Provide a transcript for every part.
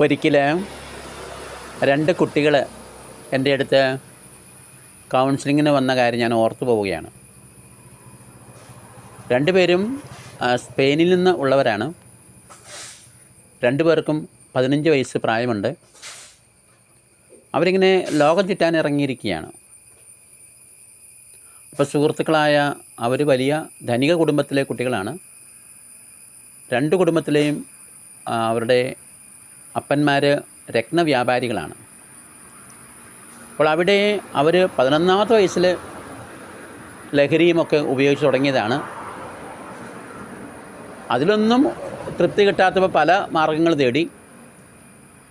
ഒരിക്കൽ രണ്ട് കുട്ടികൾ എന്റെ അടുത്ത് കൗൺസിലിങ്ങിന് വന്ന കാര്യം ഞാൻ ഓർത്തു പോവുകയാണ്. രണ്ടുപേരും സ്പെയിനിൽ നിന്ന് ഉള്ളവരാണ്. രണ്ടുപേർക്കും പതിനഞ്ച് വയസ്സ് പ്രായമുണ്ട്. അവരിങ്ങനെ ലോകം ചുറ്റാൻ ഇറങ്ങിയിരിക്കുകയാണ്. അപ്പോൾ സുഹൃത്തുക്കളായ അവർ വലിയ ധനിക കുടുംബത്തിലെ കുട്ടികളാണ്. രണ്ട് കുടുംബത്തിലെയും അവരുടെ അപ്പന്മാർ രത്നവ്യാപാരികളാണ്. അപ്പോൾ അവിടെ അവർ പതിനൊന്നാമത്തെ വയസ്സിൽ ലഹരിയുമൊക്കെ ഉപയോഗിച്ച് തുടങ്ങിയതാണ്. അതിലൊന്നും തൃപ്തി കിട്ടാത്തപ്പോൾ പല മാർഗങ്ങൾ തേടി.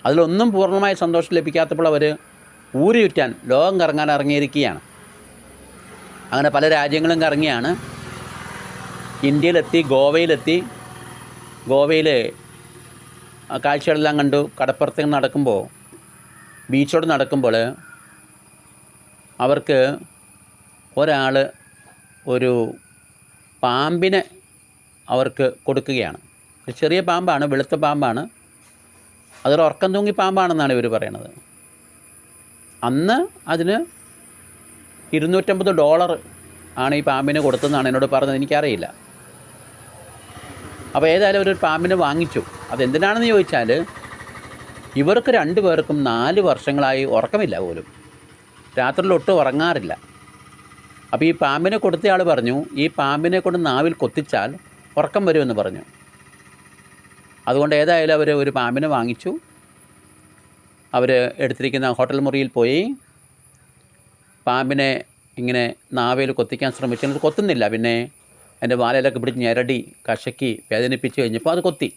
അതിലൊന്നും പൂർണമായ സന്തോഷം ലഭിക്കാത്തപ്പോൾ അവർ ഊരി ചുറ്റാൻ ലോകം കറങ്ങാൻ ഇറങ്ങിയിരിക്കുകയാണ്. അങ്ങനെ പല രാജ്യങ്ങളും കറങ്ങിയാണ്. ഇന്ത്യയിലെത്തി ഗോവയിലെത്തി. ഗോവയിൽ കാഴ്ചകളെല്ലാം കണ്ടു. കടപ്പുറത്ത് നടക്കുമ്പോൾ ബീച്ചോട് നടക്കുമ്പോൾ അവർക്ക് ഒരാൾ ഒരു പാമ്പിനെ അവർക്ക് കൊടുക്കുകയാണ്. ഒരു ചെറിയ പാമ്പാണ് വെളുത്ത പാമ്പാണ്. അതൊരു ഉറക്കം തൂങ്ങി പാമ്പാണെന്നാണ് ഇവർ പറയണത്. അന്ന് അതിന് ഇരുന്നൂറ്റമ്പത് ഡോളർ ആണ് ഈ പാമ്പിന് കൊടുത്തതെന്നാണ് എന്നോട് പറഞ്ഞത്. എനിക്കറിയില്ല. അപ്പോൾ ഏതായാലും ഒരു പാമ്പിനെ വാങ്ങിച്ചു. അതെന്തിനാണെന്ന് ചോദിച്ചാൽ ഇവർക്ക് രണ്ടു പേർക്കും നാല് വർഷങ്ങളായി ഉറക്കമില്ല പോലും. രാത്രിയിൽ ഒട്ടും ഉറങ്ങാറില്ല. അപ്പോൾ ഈ പാമ്പിനെ കൊടുത്തയാൾ പറഞ്ഞു ഈ പാമ്പിനെ കൊണ്ട് നാവിൽ കൊത്തിച്ചാൽ ഉറക്കം വരുമെന്ന് പറഞ്ഞു. അതുകൊണ്ട് ഏതായാലും അവർ ഒരു പാമ്പിനെ വാങ്ങിച്ചു. അവർ എടുത്തിരിക്കുന്ന ഹോട്ടൽ മുറിയിൽ പോയി. പാമ്പിനെ ഇങ്ങനെ നാവേൽ കൊത്തിക്കാൻ ശ്രമിച്ചു. കൊത്തുന്നില്ല. പിന്നെ എന്റെ വാലയിലൊക്കെ പിടിച്ച് ഞെരടി കശക്കി വേദനിപ്പിച്ച് കഴിഞ്ഞപ്പോൾ അത് കൊത്തി.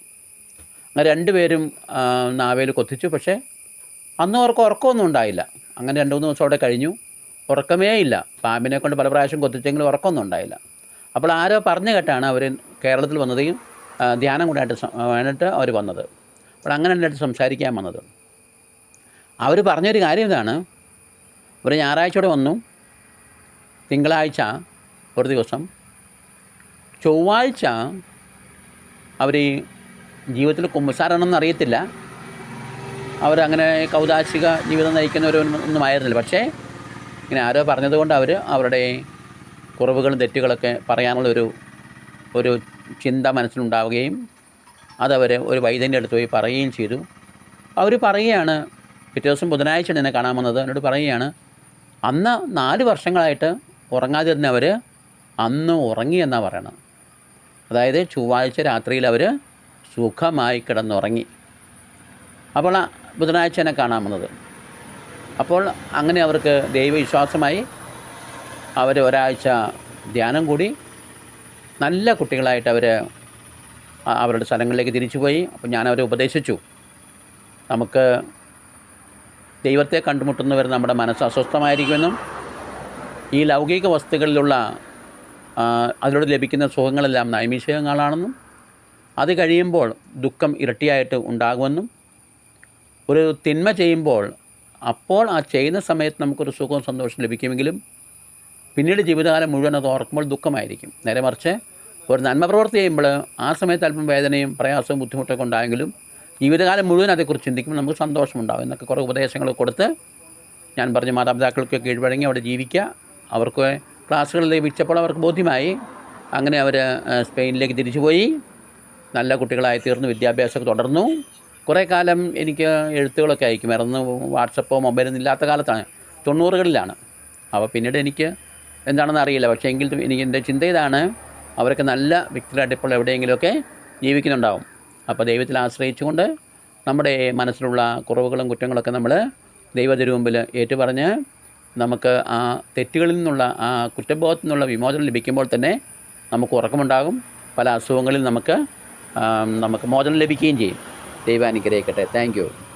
അങ്ങനെ രണ്ടുപേരും നാവേൽ കൊത്തിച്ചു. പക്ഷേ അന്ന് അവർക്ക് ഉറക്കമൊന്നും ഉണ്ടായില്ല. അങ്ങനെ രണ്ട് മൂന്ന് ദിവസം അവിടെ കഴിഞ്ഞു. ഉറക്കമേ ഇല്ല. പാമ്പിനെ കൊണ്ട് പല പ്രാവശ്യം കൊത്തിച്ചെങ്കിലും ഉറക്കമൊന്നും ഉണ്ടായില്ല. അപ്പോൾ ആരോ പറഞ്ഞു കേട്ടാണ് അവർ കേരളത്തിൽ വന്നതെയും ധ്യാനം കൂടായിട്ട് വേണ്ടിട്ട് അവർ വന്നത്. അപ്പോൾ അങ്ങനെ അടുത്ത് സംസാരിക്കാൻ വന്നത്. അവർ പറഞ്ഞൊരു കാര്യം ഇതാണ്. ഒരു ഞായറാഴ്ചയോടെ വന്നു. തിങ്കളാഴ്ച ഒരു ദിവസം ചൊവ്വാഴ്ച അവർ ജീവിതത്തിൽ കുമ്പസാരണമെന്ന് അറിയത്തില്ല. അവരങ്ങനെ കൗതാശിക ജീവിതം നയിക്കുന്നവരൊന്നും ആയിരുന്നില്ല. പക്ഷേ ഇങ്ങനെ ആരോ പറഞ്ഞതുകൊണ്ട് അവർ അവരുടെ കുറവുകളും തെറ്റുകളൊക്കെ പറയാനുള്ള ഒരു ഒരു ചിന്ത മനസ്സിലുണ്ടാവുകയും അതവർ ഒരു വൈദ്യന്റെ അടുത്ത് പോയി പറയുകയും ചെയ്തു. അവർ പറയുകയാണ് പിറ്റേ ദിവസം ബുധനാഴ്ച എന്നെ കാണാൻ വന്നത്. എന്നോട് പറയുകയാണ് അന്ന് നാല് വർഷങ്ങളായിട്ട് ഉറങ്ങാതിരുന്നവർ അന്ന് ഉറങ്ങി എന്നാണ് പറയണത്? അതായത് ചൊവ്വാഴ്ച രാത്രിയിൽ അവർ സുഖമായി കിടന്നുറങ്ങി. അപ്പോൾ ആ ബുധനാഴ്ച എന്നെ കാണാൻ വന്നത്. അപ്പോൾ അങ്ങനെ അവർക്ക് ദൈവവിശ്വാസമായി അവർ ഒരാഴ്ച ധ്യാനം കൂടി. നല്ല കുട്ടികളായിട്ട് അവർ അവരുടെ സ്ഥലങ്ങളിലേക്ക് തിരിച്ചുപോയി അപ്പോൾ ഞാൻ അവരെ ഉപദേശിച്ചു. നമുക്ക് ദൈവത്തെ കണ്ടുമുട്ടുന്നവർ നമ്മുടെ മനസ്സ് അസ്വസ്ഥമായിരിക്കുമെന്നും ഈ ലൗകിക വസ്തുക്കളിലുള്ള അതിലൂടെ ലഭിക്കുന്ന സുഖങ്ങളെല്ലാം നൈമിഷികങ്ങളാണെന്നും അത് കഴിയുമ്പോൾ ദുഃഖം ഇരട്ടിയായിട്ട് ഉണ്ടാകുമെന്നും ഒരു തിന്മ ചെയ്യുമ്പോൾ അപ്പോൾ ആ ചെയ്യുന്ന സമയത്ത് നമുക്കൊരു സുഖവും സന്തോഷവും ലഭിക്കുമെങ്കിലും പിന്നീട് ജീവിതകാലം മുഴുവൻ അത് ഓർക്കുമ്പോൾ ദുഃഖമായിരിക്കും. നേരെ മറിച്ച് ഒരു നന്മ പ്രവർത്തി ചെയ്യുമ്പോൾ ആ സമയത്ത് അല്പം വേദനയും പ്രയാസവും ബുദ്ധിമുട്ടൊക്കെ ഉണ്ടായെങ്കിലും ജീവിതകാലം മുഴുവൻ അതേക്കുറിച്ച് ചിന്തിക്കുമ്പോൾ നമുക്ക് സന്തോഷമുണ്ടാകും. എന്നൊക്കെ കുറേ ഉപദേശങ്ങൾ കൊടുത്ത് ഞാൻ പറഞ്ഞു മാതാപിതാക്കൾക്ക് കീഴ്വഴങ്ങി അവിടെ ജീവിക്കുക അവർക്ക് ക്ലാസ്സുകൾ ലഭിച്ചപ്പോൾ അവർക്ക് ബോധ്യമായി. അങ്ങനെ അവർ സ്പെയിനിലേക്ക് തിരിച്ചുപോയി. നല്ല കുട്ടികളായി തീർന്നു വിദ്യാഭ്യാസമൊക്കെ തുടർന്നു. കുറേ കാലം എനിക്ക് എഴുത്തുകളൊക്കെ അയക്കുമായിരുന്നു വാട്സപ്പോ മൊബൈലൊന്നും ഇല്ലാത്ത കാലത്താണ്. തൊണ്ണൂറുകളിലാണ്. അപ്പോൾ പിന്നീട് എനിക്ക് എന്താണെന്ന് അറിയില്ല. പക്ഷേ എങ്കിൽ എനിക്ക് എന്റെ ചിന്ത ഇതാണ് അവരൊക്കെ നല്ല വ്യക്തികളായിട്ട് ഇപ്പോൾ എവിടെയെങ്കിലുമൊക്കെ ജീവിക്കുന്നുണ്ടാവും. അപ്പോൾ ദൈവത്തിൽ ആശ്രയിച്ചുകൊണ്ട് നമ്മുടെ മനസ്സിലുള്ള കുറവുകളും കുറ്റങ്ങളൊക്കെ നമ്മൾ ദൈവത്തിനു മുമ്പിൽ ഏറ്റുപറഞ്ഞ് നമുക്ക് ആ തെറ്റുകളിൽ നിന്നുള്ള ആ കുറ്റബോധത്തിൽ നിന്നുള്ള വിമോചനം ലഭിക്കുമ്പോൾ തന്നെ നമുക്ക് ഉറക്കമുണ്ടാകും. പല അസുഖങ്ങളിൽ നമുക്ക് നമുക്ക് മോചനം ലഭിക്കുകയും ചെയ്യും. ദൈവാനുഗ്രഹിക്കട്ടെ. താങ്ക്